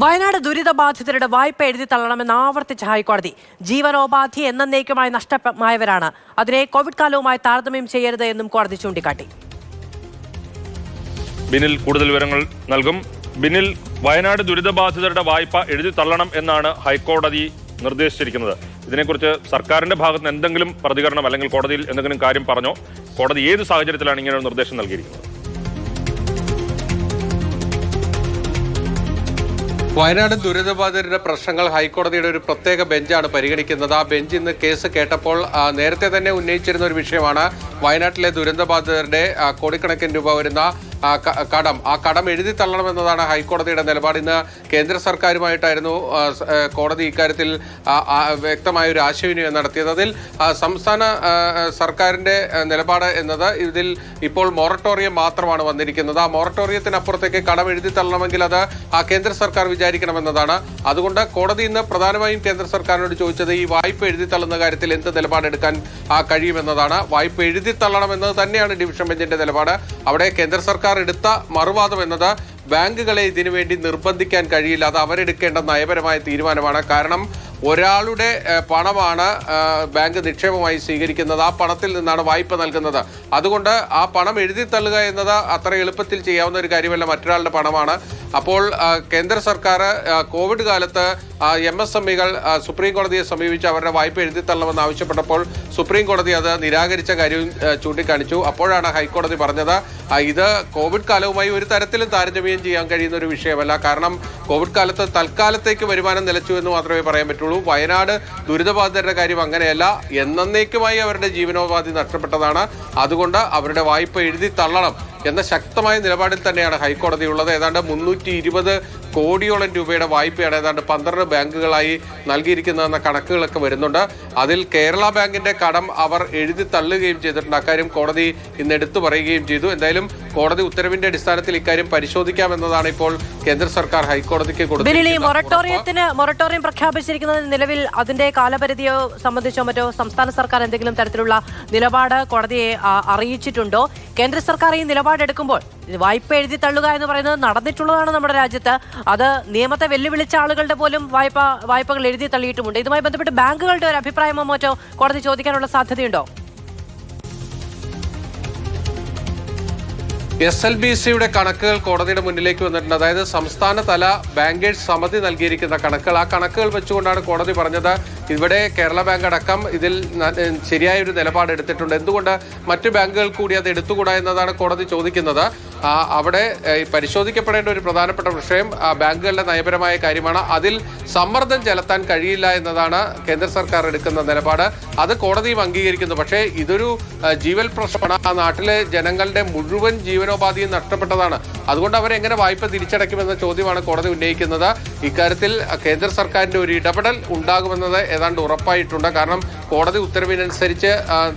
വയനാട് ദുരിതബാധിതരുടെ വായ്പ എഴുതി തള്ളണമെന്ന് ആവർത്തിച്ച ഹൈക്കോടതി. ജീവനോപാധി എന്നേക്കുമായി നഷ്ടമായവരാണ്. അതിനെ കോവിഡ് കാലവുമായി താരതമ്യം ചെയ്യരുത് എന്നും കോടതി ചൂണ്ടിക്കാട്ടി. ബിനിൽ കൂടുതൽ വിവരങ്ങൾ നൽകും. ബിനിൽ വയനാട് ദുരിതബാധിതരുടെ വായ്പ എഴുതി തള്ളണം എന്നാണ് ഹൈക്കോടതി നിർദ്ദേശിച്ചിരിക്കുന്നത്. ഇതിനെക്കുറിച്ച് സർക്കാരിന്റെ ഭാഗത്ത് നിന്ന് എന്തെങ്കിലും പ്രതികരണം അല്ലെങ്കിൽ കോടതിയിൽ എന്തെങ്കിലും കാര്യം പറഞ്ഞോ? കോടതി ഏത് സാഹചര്യത്തിലാണ് ഇങ്ങനെ ഒരു നിർദ്ദേശം നൽകിയിരിക്കുന്നത്? വയനാട് ദുരിതബാധിതരുടെ പ്രശ്നങ്ങൾ ഹൈക്കോടതിയുടെ ഒരു പ്രത്യേക ബെഞ്ചാണ് പരിഗണിക്കുന്നത്. ആ ബെഞ്ച് ഇന്ന് കേസ് കേട്ടപ്പോൾ നേരത്തെ തന്നെ ഉന്നയിച്ചിരുന്ന ഒരു വിഷയമാണ് വയനാട്ടിലെ ദുരന്തബാധിതരുടെ കോടിക്കണക്കിന് രൂപ വരുന്ന കടം. ആ കടം എഴുതി തള്ളണമെന്നതാണ് ഹൈക്കോടതിയുടെ നിലപാട്. ഇന്ന് കേന്ദ്ര സർക്കാരുമായിട്ടായിരുന്നു കോടതി ഇക്കാര്യത്തിൽ വ്യക്തമായ ഒരു ആശയവിനിമയം നടത്തിയത്. അതിൽ സംസ്ഥാന സർക്കാരിന്റെ നിലപാട് എന്നത് ഇതിൽ ഇപ്പോൾ മൊറട്ടോറിയം മാത്രമാണ് വന്നിരിക്കുന്നത്. ആ മൊറട്ടോറിയത്തിനപ്പുറത്തേക്ക് കടം എഴുതി തള്ളണമെങ്കിൽ അത് ആ കേന്ദ്ര സർക്കാർ വിചാരിക്കണമെന്നതാണ്. അതുകൊണ്ട് കോടതി ഇന്ന് പ്രധാനമായും കേന്ദ്ര സർക്കാരിനോട് ചോദിച്ചത് ഈ വായ്പ എഴുതി തള്ളുന്ന കാര്യത്തിൽ എന്ത് നിലപാടെടുക്കാൻ കഴിയുമെന്നതാണ്. വായ്പ എഴുതി തള്ളണമെന്നത് തന്നെയാണ് ഡിവിഷൻ ബെഞ്ചിന്റെ നിലപാട്. അവിടെ കേന്ദ്ര സർക്കാർ എടുത്ത മറുവാദം എന്നത് ബാങ്കുകളെ ഇതിനുവേണ്ടി നിർബന്ധിക്കാൻ കഴിയില്ല. അത് അവരെടുക്കേണ്ട നയപരമായ തീരുമാനമാണ്. കാരണം ഒരാളുടെ പണമാണ് ബാങ്ക് നിക്ഷേപമായി സ്വീകരിക്കുന്നത്. ആ പണത്തിൽ നിന്നാണ് വായ്പ നൽകുന്നത്. അതുകൊണ്ട് ആ പണം എഴുതി തള്ളുക എന്നത് അത്ര എളുപ്പത്തിൽ ചെയ്യാവുന്ന ഒരു കാര്യമല്ല. മറ്റൊരാളുടെ പണമാണ്. അപ്പോൾ കേന്ദ്ര സർക്കാർ കോവിഡ് കാലത്ത് എം എസ് എം ഇകൾ സുപ്രീം കോടതിയെ സമീപിച്ച് അവരുടെ വായ്പ എഴുതി തള്ളണമെന്ന് ആവശ്യപ്പെട്ടപ്പോൾ സുപ്രീം കോടതി അത് നിരാകരിച്ച കാര്യവും ചൂണ്ടിക്കാണിച്ചു. അപ്പോഴാണ് ഹൈക്കോടതി പറഞ്ഞത് ഇത് കോവിഡ് കാലവുമായി ഒരു തരത്തിലും താരതമ്യം ചെയ്യാൻ കഴിയുന്ന ഒരു വിഷയമല്ല. കാരണം കോവിഡ് കാലത്ത് തൽക്കാലത്തേക്ക് വരുമാനം നിലച്ചു എന്ന് മാത്രമേ പറയാൻ പറ്റുള്ളൂ. വയനാട് ദുരിതബാധിതരുടെ കാര്യം അങ്ങനെയല്ല. എന്നേക്കുമായി അവരുടെ ജീവനോപാധി നഷ്ടപ്പെട്ടതാണ്. അതുകൊണ്ട് അവരുടെ വായ്പ എഴുതി തള്ളണം. എന്ന ശക്തമായ നിലപാടിൽ തന്നെയാണ് ഹൈക്കോടതി ഉള്ളത്. ഏതാണ്ട് മുന്നൂറ്റി ഇരുപത് കോടിയോളം രൂപയുടെ വായ്പയാണ് ഏതാണ്ട് പന്ത്രണ്ട് ബാങ്കുകളായി നൽകിയിരിക്കുന്നതെന്ന കണക്കുകളൊക്കെ വരുന്നുണ്ട്. അതിൽ കേരള ബാങ്കിന്റെ കടം അവർ എഴുതി തള്ളുകയും ചെയ്തിട്ടുണ്ട്. അക്കാര്യം കോടതി ഇന്ന് എടുത്തു പറയുകയും ചെയ്തു. എന്തായാലും കോടതി ഉത്തരവിന്റെ അടിസ്ഥാനത്തിൽ ഇക്കാര്യം പരിശോധിക്കാമെന്നതാണ് ഇപ്പോൾ കേന്ദ്ര സർക്കാർ ഹൈക്കോടതിക്ക് മൊറട്ടോറിയത്തിന് മൊറട്ടോറിയം പ്രഖ്യാപിച്ചിരിക്കുന്നത് നിലവിൽ അതിന്റെ കാലപരിധിയോ സംബന്ധിച്ചോ മറ്റോ സംസ്ഥാന സർക്കാർ എന്തെങ്കിലും തരത്തിലുള്ള നിലപാട് കോടതിയെ അറിയിച്ചിട്ടുണ്ടോ? കേന്ദ്ര സർക്കാർ ഈ നിലപാടെടുക്കുമ്പോൾ എടുക്കുമ്പോൾ വായ്പ എഴുതി തള്ളുക എന്ന് പറയുന്നത് നടന്നിട്ടുള്ളതാണ് നമ്മുടെ രാജ്യത്ത്. അത് നിയമത്തെ വെല്ലുവിളിച്ച ആളുകളുടെ പോലും വായ്പ വായ്പകൾ എഴുതി തള്ളിയിട്ടുമുണ്ട്. ഇതുമായി ബന്ധപ്പെട്ട് ബാങ്കുകളുടെ ഒരു അഭിപ്രായമോ മറ്റോ കോടതി ചോദിക്കാനുള്ള സാധ്യതയുണ്ടോ? എസ് എൽ ബി സിയുടെ കണക്കുകൾ കോടതിയുടെ മുന്നിലേക്ക് വന്നിട്ടുണ്ട്. അതായത് സംസ്ഥാനതല ബാങ്കേഴ്സ് സമിതി നൽകിയിരിക്കുന്ന കണക്കുകൾ. ആ കണക്കുകൾ വെച്ചുകൊണ്ടാണ് കോടതി പറഞ്ഞത് ഇവിടെ കേരള ബാങ്ക് അടക്കം ഇതിൽ ശരിയായ ഒരു നിലപാട് എടുത്തിട്ടുണ്ട്. എന്തുകൊണ്ട് മറ്റു ബാങ്കുകൾ കൂടി അത് എടുത്തുകൂടാ എന്നതാണ് കോടതി ചോദിക്കുന്നത്. അവിടെ പരിശോധിക്കപ്പെടേണ്ട ഒരു പ്രധാനപ്പെട്ട വിഷയം ബാങ്കുകളുടെ നയപരമായ കാര്യമാണ്. അതിൽ സമ്മർദ്ദം ചെലുത്താൻ കഴിയില്ല എന്നതാണ് കേന്ദ്ര സർക്കാർ എടുക്കുന്ന നിലപാട്. അത് കോടതിയും അംഗീകരിക്കുന്നു. പക്ഷേ ഇതൊരു ജീവൽ പ്രശ്നമാണ്. ആ നാട്ടിലെ ജനങ്ങളുടെ മുഴുവൻ ജീവനോപാധിയും നഷ്ടപ്പെട്ടതാണ്. അതുകൊണ്ട് അവരെങ്ങനെ വായ്പ തിരിച്ചടയ്ക്കുമെന്ന ചോദ്യമാണ് കോടതി ഉന്നയിക്കുന്നത്. ഇക്കാര്യത്തിൽ കേന്ദ്ര സർക്കാരിന്റെ ഒരു ഇടപെടൽ ഉണ്ടാകുമെന്നത് ഏതാണ്ട് ഉറപ്പായിട്ടുണ്ട്. കാരണം കോടതി ഉത്തരവിനനുസരിച്ച്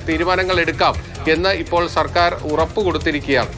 തീരുമാനങ്ങൾ എടുക്കാം എന്ന് ഇപ്പോൾ സർക്കാർ ഉറപ്പ് കൊടുത്തിരിക്കുകയാണ്.